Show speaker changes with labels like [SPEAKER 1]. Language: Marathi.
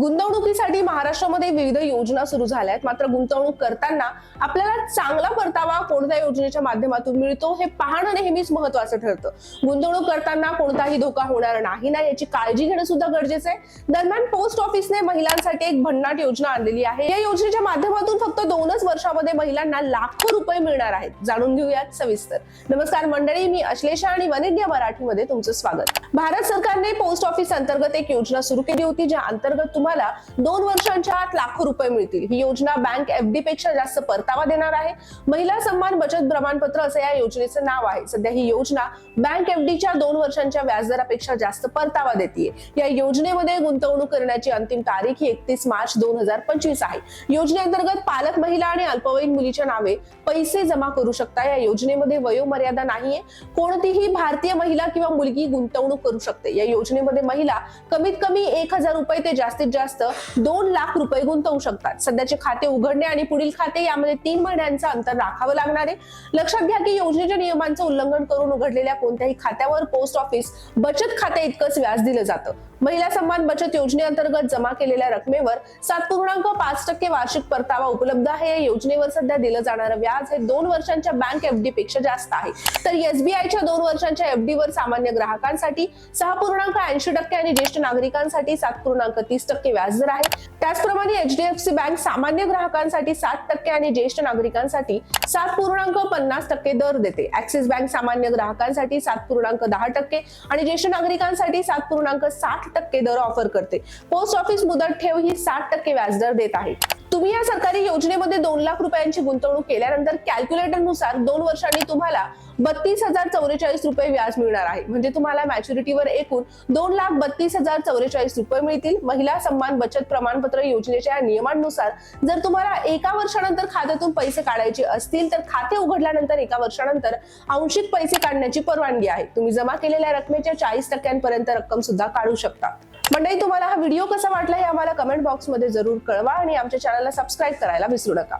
[SPEAKER 1] गुंतवणुकीसाठी महाराष्ट्रामध्ये विविध योजना सुरू झाल्या आहेत मात्र गुंतवणूक करताना आपल्याला चांगला परतावा कोणत्या योजनेच्या माध्यमातून मिळतो हे पाहणं नेहमीच महत्वाचं ठरतं. गुंतवणूक करताना कोणताही धोका होणार नाही ना याची काळजी घेणं सुद्धा गरजेचं आहे. दरम्यान पोस्ट ऑफिसने महिलांसाठी एक भन्नाट योजना आणलेली आहे. या योजनेच्या माध्यमातून फक्त दोनच वर्षामध्ये महिलांना लाखो रुपये मिळणार आहेत. जाणून घेऊयात सविस्तर. नमस्कार मंडळी मी अश्लेषा आणि वन मराठीमध्ये तुमचं स्वागत. भारत सरकारने पोस्ट ऑफिस अंतर्गत एक योजना सुरू केली होती ज्या अंतर्गत तुम्हाला दोन वर्षांच्या आत लाखो रुपये मिळतील. ही योजना बँक एफडी पेक्षा जास्त परतावा देणार आहे. महिला सन्मान बचत प्रमाणपत्र असं या योजनेचं नाव आहे. सध्या ही योजना बँक एफडीच्या दोन वर्षांच्या व्याजदरापेक्षा जास्त परतावा देते या योजनेमध्ये गुंतवणूक करण्याची अंतिम तारीख ही एकतीस मार्च दोन हजार पंचवीस आहे. योजनेअंतर्गत पालक महिला आणि अल्पवयीन मुलीच्या नावे पैसे जमा करू शकता. या योजनेमध्ये वयोमर्यादा नाहीये. कोणतीही भारतीय महिला किंवा मुलगी गुंतवणूक करू शकते. या योजनेमध्ये महिला कमीत कमी एक हजार रुपये ते जास्तीत जास्त दोन लाख रुपये गुंतवू शकतात. सध्याचे खाते उघडणे आणि पुढील खाते यामध्ये तीन महिन्यांचं अंतर राखावं लागणार आहे. लक्षात घ्या की योजनेच्या नियमांचं उल्लंघन करून उघडलेल्या कोणत्याही खात्यावर पोस्ट ऑफिस बचत खाते इतकंच व्याज दिलं जातं. महिला सन्मान बचत योजनेअंतर्गत जमा केलेल्या रकमेवर सात पूर्णांक पाच टक्के वार्षिक परतावा उपलब्ध आहे. या योजनेवर सध्या दिलं जाणारं व्याज हे दोन वर्षांच्या बँक एफडी पेक्षा जास्त आहे. तर एसबीआयच्या दोन वर्षांच्या एफडी वर सामान्य ग्राहकांसाठी सहा पूर्णांक ऐंशी टक्के आणि ज्येष्ठ नागरिकांसाठी सात पूर्णांक तीस टक्के टक्के व्याजदर आहे. त्याचप्रमाणे एचडीएफसी बँक सामान्य ग्राहकांसाठी सात टक्के आणि ज्येष्ठ नागरिकांसाठी सात पूर्णांक पन्नास टक्के दर देते. ऍक्सिस बँक सामान्य ग्राहकांसाठी सात पूर्णांक दहा टक्के आणि ज्येष्ठ नागरिकांसाठी सात पूर्णांक साठ टक्के दर ऑफर करते. पोस्ट ऑफिस मुदत ठेव ही साठ टक्के व्याजदर देत आहे. तुम्ही या सरकारी योजनेमध्ये दोन लाख रुपयांची गुंतवणूक केल्यानंतर कॅल्क्युलेटरनुसार दोन वर्षांनी तुम्हाला बत्तीस हजार चौवेचाळीस रुपये व्याज मिळणार आहे. म्हणजे तुम्हाला मॅच्युरिटीवर एकूण दोन लाख बत्तीस हजार चौवेचाळीस रुपये मिळतील. महिला सन्मान बचत प्रमाणपत्र योजनेच्या या नियमांनुसार जर तुम्हाला एका वर्षानंतर खात्यातून पैसे काढायचे असतील तर खाते उघडल्यानंतर एका वर्षानंतर आंशिक पैसे काढण्याची परवानगी आहे. तुम्ही जमा केलेल्या रकमेच्या चाळीस टक्क्यांपर्यंत रक्कम सुद्धा काढू शकता. मंडळी तुम्हाला हा व्हिडिओ कसा वाटला हे आम्हाला कमेंट बॉक्समध्ये जरूर कळवा आणि आमच्या चॅनलला सबस्क्राईब करायला विसरू नका.